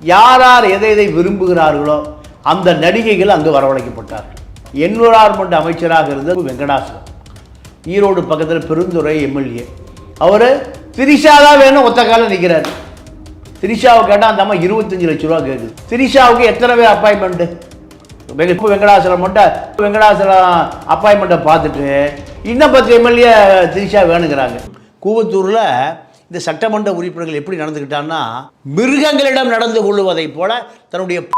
யார் யார் எதை எதை விரும்புகிறார்களோ அந்த நடிகைகள் அங்கு வரவழைக்கப்பட்டார்கள் என்விரான்மெண்ட் அமைச்சராக இருந்தது வெங்கடாசலம். ஈரோடு பக்கத்தில் பெருந்துறை எம்எல்ஏ. அவர் திரிஷா தான் வேணும் ஒத்த காலம் நிற்கிறாரு திரிஷாவை கேட்டால் அந்த அம்மா இருபத்தஞ்சு லட்ச ரூபா கேட்குது திரிஷாவுக்கு எத்தனை பேர் அப்பாயின்மெண்ட்டு? இப்போ வெங்கடாசலம் மட்டும் வெங்கடாசலம் அப்பாயின்மெண்ட்டை பார்த்துட்டு இன்னும் பத்து எம்எல்ஏ திரிஷா வேணுங்கிறாங்க. கூவத்தூரில் இந்த சட்டமன்ற உறுப்பினர்கள் எப்படி நடந்துக்கிட்டான்னா மிருகங்களிடம் நடந்து கொள்ளுவதைப் போல தன்னுடைய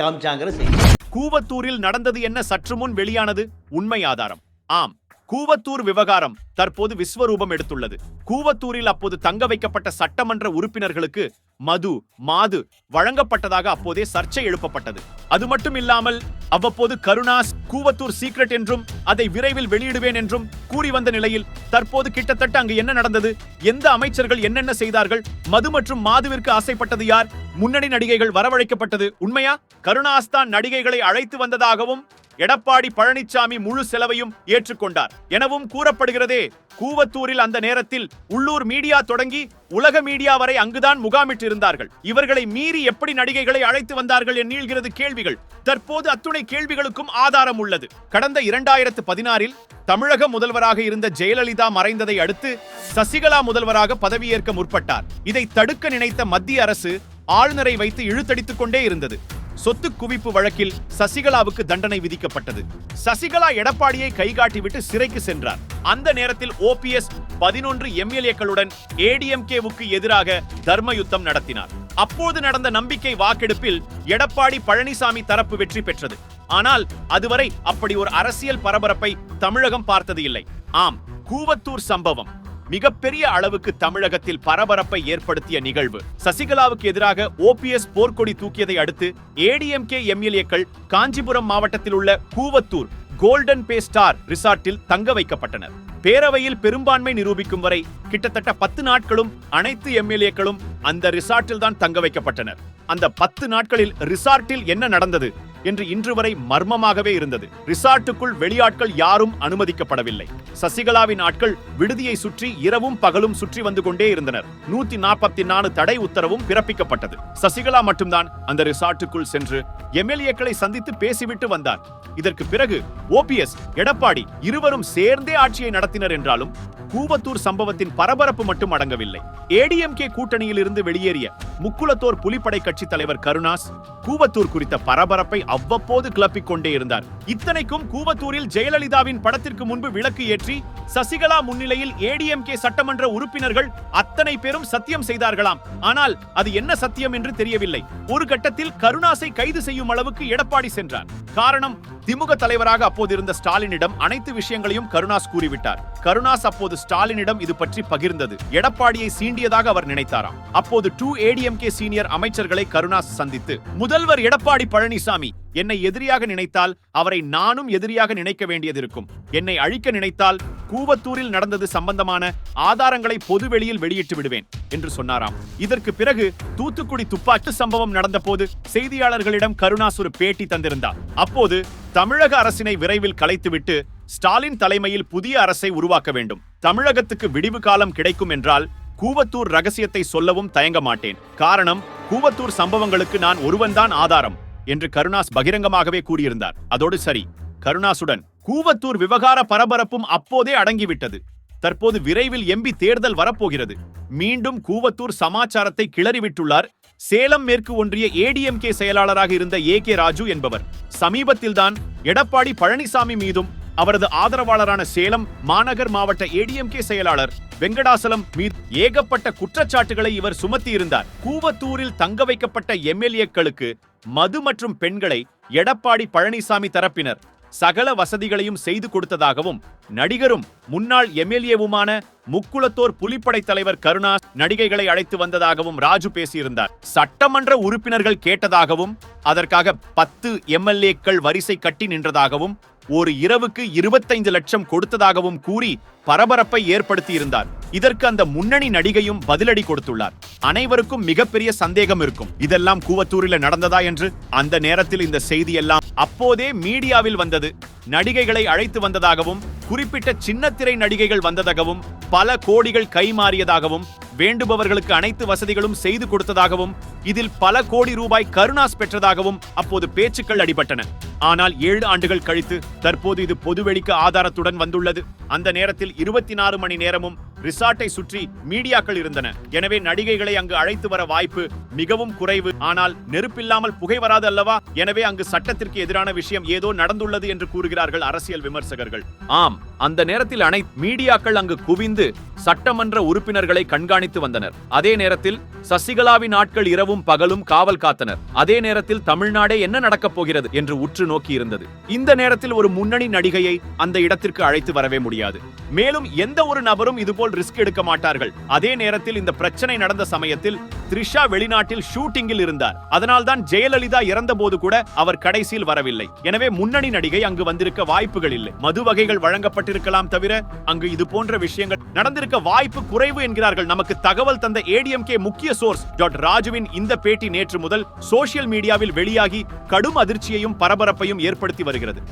காமிச்சாங்கிற செய்தி. கூவத்தூரில் நடந்தது என்ன சற்று முன் வெளியானது? உண்மை ஆதாரம். ஆம். கூவத்தூர் விவகாரம் தற்போது விஸ்வரூபம் எடுத்துள்ளது. கூவத்தூரில் அப்போது தங்க வைக்கப்பட்ட சட்டமன்ற உறுப்பினர்களுக்கு மது மாது வழங்கப்பட்டதாக அப்போதே சர்ச்சை எழுப்பப்பட்டது. அது மட்டும் இல்லாமல் அவ்வப்போது கருணாஸ் கூவத்தூர் சீக்ரெட் என்றும் அதை விரைவில் வெளியிடுவேன் என்றும் கூறி வந்த நிலையில் தற்போது கிட்டத்தட்ட அங்கு என்ன நடந்தது எந்த அமைச்சர்கள் என்னென்ன செய்தார்கள் மது மற்றும் மாதுவிற்கு ஆசைப்பட்டது யார் முன்னணி நடிகைகள் வரவழைக்கப்பட்டது உண்மையா? கருணாஸ் தான் நடிகைகளை அழைத்து வந்ததாகவும் எடப்பாடி பழனிசாமி முழு செலவையும் ஏற்றுக்கொண்டார் எனவும் கூறப்படுகிறதே. கூவத்தூரில் அந்த நேரத்தில் உள்ளூர் மீடியா தொடங்கி உலக மீடியா வரை அங்குதான் முகாமிட்டிருந்தார்கள். இவர்களை மீறி எப்படி நடிகைகளை அழைத்து வந்தார்கள் எண்ணீழ்கிறது கேள்விகள். தற்போது அத்துணை கேள்விகளுக்கும் ஆதாரம் உள்ளது. கடந்த இரண்டாயிரத்து பதினாறில் தமிழக முதல்வராக இருந்த ஜெயலலிதா மறைந்ததை அடுத்து சசிகலா முதல்வராக பதவியேற்க முற்பட்டார். இதை தடுக்க நினைத்த மத்திய அரசு ஆளுநரை வைத்து இழுத்தடித்துக் கொண்டே இருந்தது. சொத்து குவிப்பு வழக்கில் சசிகலாவுக்கு தண்டனை விதிக்கப்பட்டது. சசிகலா எடப்பாடியை கைகாட்டிவிட்டு சிறைக்கு சென்றார். அந்த நேரத்தில் ஓபிஎஸ் பதினொன்று எம்எல்ஏக்களுடன் ஏடிஎம்கேவுக்கு எதிராக தர்ம யுத்தம் நடத்தினார். அப்போது நடந்த நம்பிக்கை வாக்கெடுப்பில் எடப்பாடி பழனிசாமி தரப்பு வெற்றி பெற்றது. ஆனால் அதுவரை அப்படி ஒரு அரசியல் பரபரப்பை தமிழகம் பார்த்தது இல்லை. ஆம் கூவத்தூர் சம்பவம். மிகப்பெரிய அளவுக்கு தமிழகத்தில் பரபரப்பை ஏற்படுத்திய நிகழ்வு. சசிகலாவுக்கு எதிராக ஓபிஎஸ் போர்க்கொடி தூக்கியதை அடுத்து ஏடிஎம்கே எம்எல்ஏக்கள் காஞ்சிபுரம் மாவட்டத்தில் உள்ள கூவத்தூர் கோல்டன் பே ஸ்டார் ரிசார்ட்டில் தங்க வைக்கப்பட்டனர். பேரவையில் பெரும்பான்மை நிரூபிக்கும் வரை கிட்டத்தட்ட பத்து நாட்களும் அனைத்து எம்எல்ஏக்களும் அந்த ரிசார்ட்டில் தான் தங்க வைக்கப்பட்டனர். அந்த பத்து நாட்களில் ரிசார்ட்டில் என்ன நடந்தது? என்று இன்று வரை மர்மமாகவே இருந்தது. ரிசார்ட்டுக்குள் வெளியாட்கள் யாரும் அனுமதிக்கப்படவில்லை. சசிகலாவின் ஆட்கள் விடுதியை சுற்றி இரவும் பகலும் சுற்றி வந்து கொண்டே இருந்தனர். நூத்தி நாற்பத்தி நாலு தடை உத்தரவும் பிறப்பிக்கப்பட்டது. சசிகலா மட்டும்தான் அந்த ரிசார்ட்டுக்குள் சென்று எம்எல்ஏக்களை சந்தித்து பேசிவிட்டு வந்தார். இதற்கு பிறகு ஓபிஎஸ் எடப்பாடி இருவரும் சேர்ந்தே ஆட்சியை நடத்தினர் என்றாலும் கூவத்தூர் சம்பவத்தின் பரபரப்பு மட்டும் அடங்கவில்லை. ஏடிஎம்கே கூட்டணியில் இருந்து வெளியேறிய முக்குளத்தோர் புலிப்படை கட்சி தலைவர் கருணாஸ் கூவத்தூர் குறித்த பரபரப்பை அவ்வப்போது கிளப்பிக் கொண்டே இருந்தார். இத்தனைக்கும் கூவத்தூரில் ஜெயலலிதாவின் படத்திற்கு முன்பு விளக்கு ஏற்றி சசிகலா முன்னிலையில் ஏடிஎம்கே சட்டமன்ற உறுப்பினர்கள் அத்தனை பேரும் சத்தியம் செய்தார்களாம். ஆனால் அது என்ன சத்தியம் என்று தெரியவில்லை. ஒரு கட்டத்தில் கருணாசை கைது செய்யும் அளவுக்கு எடப்பாடி சென்றார். காரணம் திமுக தலைவராக அப்போது இருந்த ஸ்டாலினிடம் அனைத்து விஷயங்களையும் கருணாஸ் கூறிவிட்டார். கருணாஸ் அப்போது ஸ்டாலினிடம் இது பற்றி பகிர்ந்தது. எடப்பாடியை சீண்டியதாக அவர் நினைத்தாராம். அப்போது டூ ஏடிஎம்கே சீனியர் அமைச்சர்களை கருணாஸ் சந்தித்து முதல்வர் எடப்பாடி பழனிசாமி என்னை எதிரியாக நினைத்தால் அவரை நானும் எதிரியாக நினைக்க வேண்டியதிருக்கும். என்னை அழிக்க நினைத்தால் கூவத்தூரில் நடந்தது சம்பந்தமான ஆதாரங்களை பொதுவெளியில் வெளியிட்டு விடுவேன் என்று சொன்னாராம். இதற்கு பிறகு தூத்துக்குடி துப்பாக்கி சம்பவம் நடந்தபோது செய்தியாளர்களிடம் கருணாஸ் ஒரு பேட்டி தந்திருந்தார். அப்போது தமிழக அரசினை விரைவில் கலைத்துவிட்டு ஸ்டாலின் தலைமையில் புதிய அரசை உருவாக்க வேண்டும். தமிழகத்துக்கு விடிவு காலம் கிடைக்கும் என்றால் கூவத்தூர் ரகசியத்தை சொல்லவும் தயங்க மாட்டேன். காரணம் கூவத்தூர் சம்பவங்களுக்கு நான் ஒருவன்தான் ஆதாரம். என்று கருணாஸ் பகிரங்கமாகவே கூறியிருந்தார். அதோடு சரி கருணாசுடன் கூவத்தூர் விவகார பரபரப்பும் அப்போதே அடங்கிவிட்டது. தற்போது விரைவில் எம்பி தேர்தல் வரப்போகிறது. மீண்டும் கூவத்தூர் சமாச்சாரத்தை கிளறிவிட்டுள்ளார். சேலம் மேற்கு ஒன்றிய ஏடிஎம்கே செயலாளராக இருந்த ஏ கே ராஜு என்பவர். சமீபத்தில்தான் எடப்பாடி பழனிசாமி மீதும் அவரது ஆதரவாளரான சேலம் மாநகர் மாவட்ட ஏடிஎம்கே செயலாளர் வெங்கடாசலம் மீது ஏகப்பட்ட குற்றச்சாட்டுகளை இவர் சுமத்தியிருந்தார். கூவத்தூரில் தங்க வைக்கப்பட்ட எம்எல்ஏக்களுக்கு மது மற்றும் பெண்களை எடப்பாடி பழனிசாமி தரப்பினர் சகல வசதிகளையும் செய்து கொடுத்ததாகவும் நடிகரும் முன்னாள் எம்எல்ஏவுமான முக்குளத்தோர் புலிப்படை தலைவர் கருணா நடிகைகளை அழைத்து வந்ததாகவும் ராஜு பேசியிருந்தார். சட்டமன்ற உறுப்பினர்கள் கேட்டதாகவும் அதற்காக பத்து எம்எல்ஏக்கள் வரிசை கட்டி நின்றதாகவும் ஒரு இரவுக்கு இருபத்தைந்து லட்சம் கொடுத்ததாகவும் கூறி பரபரப்பை ஏற்படுத்தியிருந்தார். இதற்கு அந்த முன்னணி நடிகையும் பதிலடி கொடுத்துள்ளார். அனைவருக்கும் மிகப்பெரிய சந்தேகம் இருக்கும். இதெல்லாம் கூவத்தூரில நடந்ததா என்று அந்த நேரத்தில் இந்த செய்தி எல்லாம் அப்போதே மீடியாவில் வந்தது. நடிகைகளை அழைத்து வந்ததாகவும் குறிப்பிட்ட சின்னத்திரை நடிகைகள் வந்ததாகவும் பல கோடிகள் கைமாறியதாகவும் வேண்டுபவர்களுக்கு அனைத்து வசதிகளும் செய்து கொடுத்ததாகவும் இதில் பல கோடி ரூபாய் கருணாஸ் பெற்றதாகவும் அப்போது பேச்சுக்கள் அடிபட்டன. ஆனால் ஏழு ஆண்டுகள் கழித்து தற்போது இது பொதுவெளிக்கு ஆதாரத்துடன் வந்துள்ளது. அந்த நேரத்தில் இருபத்தி நாலு மணி நேரமும் ரிசார்ட்டை சுற்றி மீடியாக்கள் இருந்தன. எனவே நடிகைகளை அங்கு அழைத்து வர வாய்ப்பு மிகவும் குறைவு. ஆனால் நெருப்பில்லாமல் புகை வராது அல்லவா? எனவே அங்கு சட்டத்திற்கு எதிரான விஷயம் ஏதோ நடந்துள்ளது என்று கூறுகிறார்கள் அரசியல் விமர்சகர்கள். ஆம் அந்த நேரத்தில் அனைத்து மீடியாக்கள் அங்கு குவிந்து சட்டமன்ற உறுப்பினர்களை கண்காணித்து வந்தனர். அதே நேரத்தில் சசிகலாவின் ஆட்கள் இரவும் பகலும் காவல் காத்தனர். அதே நேரத்தில் தமிழ்நாடே என்ன நடக்கப் போகிறது என்று உற்று நோக்கி இருந்தது இந்த நேரத்தில் ஒரு முன்னணி நடிகையை அந்த இடத்திற்கு அழைத்து வரவே முடியாது. மேலும் எந்த ஒரு நபரும் இதுபோல் ரிஸ்க் எடுக்க மாட்டார்கள். அதே நேரத்தில் இந்த பிரச்சனை நடந்த சமயத்தில் த்ரிஷா வெளிநாட்டில் ஷூட்டிங்கில் இருந்தார். அதனால்தான் ஜெயலலிதா இறந்த போது கூட அவர் கடைசியில் வரவில்லை. எனவே முன்னணி நடிகை அங்கு வந்திருக்க வாய்ப்புகள் இல்லை. மது வகைகள் வழங்கப்பட்டிருக்கலாம் தவிர அங்கு இது போன்ற விஷயங்கள் நடந்திருக்க வாய்ப்பு குறைவு என்கிறார்கள். நமக்கு தகவல் தந்த ஏடிஎம்கே முக்கிய சோர்ஸ் டாட் ராஜுவின் இந்த பேட்டி நேற்று முதல் சோசியல் மீடியாவில் வெளியாகி கடும் அதிர்ச்சியையும் பரபரப்பையும் ஏற்படுத்தி வருகிறது.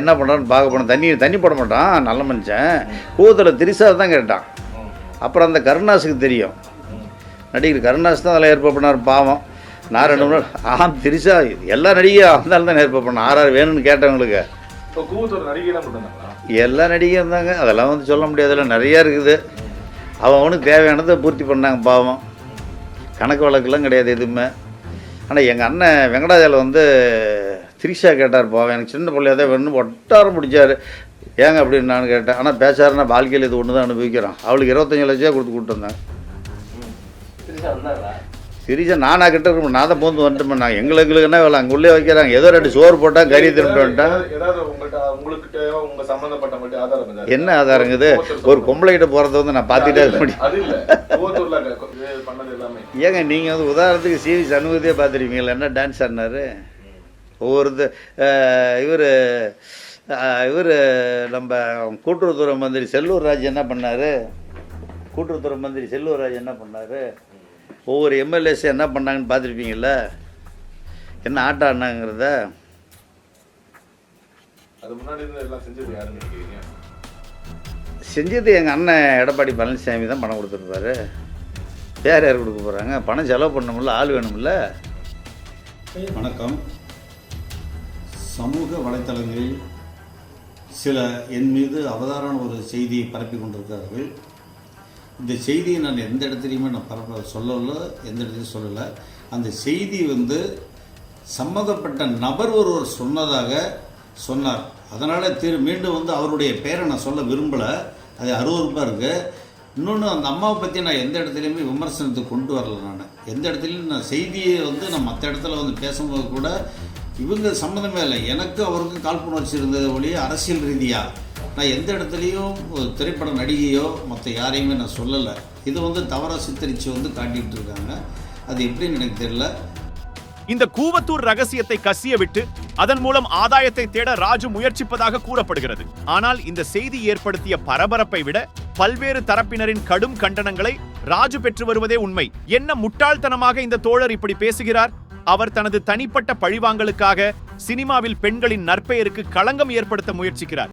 என்ன பண்ணுறான்னு பார்க்க போனோம் தண்ணி தண்ணி போட மாட்டான். நல்ல மனுஷன். கூதல திரிசா தான் கேட்டான். அப்புறம் அந்த கருணாசுக்கு தெரியும். நடிகர் கருணாஸ் தான் அதில் ஏற்பாடு பண்ணார் பாவம். நான் ரெண்டு மூணு ஆ திரிசா எல்லா நடிகையும் அந்த தான் ஏற்பாடு பண்ணேன் ஆறு ஆறு வேணும்னு கேட்டவங்களுக்கு எல்லா நடிகையும் இருந்தாங்க அதெல்லாம் வந்து சொல்ல முடியாதுல்ல நிறையா இருக்குது. அவன் அவனுக்கு தேவையானதை பூர்த்தி பண்ணாங்க பாவம். கணக்கு வழக்கெல்லாம் கிடையாது எதுவுமே. ஆனால் எங்கள் அண்ணன் வெங்கடாஜலம் வந்து திரிஷா கேட்டார் பாவம். எனக்கு சின்ன பிள்ளையா தான் வேணும்னு ஒட்டாரம் பிடிச்சாரு. ஏங்க அப்படின்னு நான் கேட்டேன். ஆனால் பேசாருன்னா வாழ்க்கையில் இது ஒன்று தான் அனுபவிக்கிறோம். அவளுக்கு இருபத்தஞ்சு லட்சம் கொடுத்து கூப்பிட்டு திரிஷா நானா கிட்ட இருக்க நான் தான் போந்து வந்துட்டு நான் எங்களுக்கு எங்களுக்கு என்ன வேலை? அங்கே உள்ளே வைக்கிறாங்க. ஏதோ ரெண்டு சோறு போட்டால் கறி திரும்பிட்டு வந்துட்டேன் என்ன ஆதாரங்குது ஒரு பொம்பளை கிட்ட போகிறத வந்து நான் பார்த்துட்டே இருக்க முடியும். அது இல்ல. கூவத்தூர்ல க- இது பண்ணது எல்லாமே. ஏங்க நீங்கள் வந்து உதாரணத்துக்கு சிவி சண்முகத்தையே பார்த்துருப்பீங்களா என்ன டான்ஸ் ஆடினாரு? ஒவ்வொரு இவர் இவர் நம்ம கூட்டுறவுத்துறை மந்திரி செல்லூர் ராஜ் என்ன பண்ணார்? கூட்டுறவுத்துறை மந்திரி செல்லூர் ராஜ் என்ன பண்ணார்? ஒவ்வொரு எம்எல்ஏஸ் என்ன பண்ணாங்கன்னு பார்த்துருப்பீங்களா என்ன ஆட்டம் ஆடினாங்கிறத செஞ்சது எங்கள் அண்ணன் எடப்பாடி பழனிசாமி தான் பணம் கொடுத்துருப்பாரு. வேறு யார் கொடுக்க போகிறாங்க பணம் செலவு பண்ணணும்ல ஆள் வேணும்ல. வணக்கம். சமூக வலைத்தளங்களில் சில என் மீது அவதாரான ஒரு செய்தியை பரப்பி கொண்டிருக்கிறார்கள். இந்த செய்தியை நான் எந்த இடத்துலையுமே நான் பரப்ப சொல்லலை எந்த இடத்துலையும் சொல்லலை. அந்த செய்தி வந்து சம்மந்தப்பட்ட நபர் ஒருவர் சொன்னதாக சொன்னார். அதனால் திரு மீண்டும் வந்து அவருடைய பெயரை நான் சொல்ல விரும்பலை. அது அருவறுப்பாக இருக்குது இன்னொன்று அந்த அம்மாவை பற்றி நான் எந்த இடத்துலையுமே விமர்சனத்துக்கு கொண்டு வரல நான். எந்த இடத்துலையும் நான் செய்தியை வந்து நான் மற்ற இடத்துல வந்து பேசும்போது கூட இவங்க சம்மந்தமே இல்லை. எனக்கு அவருக்கும் காழ்ப்புணர்ச்சி இருந்தது ஒழிய அரசியல் ரீதியாக நான் எந்த இடத்துலையும் ஒரு திரைப்பட நடிகையோ மற்ற யாரையுமே நான் சொல்லலை. இது வந்து தவறாக சித்தரித்து வந்து காட்டிகிட்டு இருக்காங்க அது எப்படின்னு எனக்கு தெரியல. இந்த கூவத்தூர் ரகசியத்தை கசிய விட்டு அதன் மூலம் ஆதாயத்தை தேட ராஜு முயற்சிப்பதாக கூறப்படுகிறது. ஆனால் இந்த செய்தி ஏற்படுத்திய பரபரப்பை விட பல்வேறு தரப்பினரின் கடும் கண்டனங்களை ராஜு பெற்று வருவதே உண்மை. என்ன முட்டாள்தனமாக இந்த தோழர் இப்படி பேசுகிறார்? அவர் தனது தனிப்பட்ட பழிவாங்கலுக்காக சினிமாவில் பெண்களின் நற்பெயருக்கு களங்கம் ஏற்படுத்த முயற்சிக்கிறார்.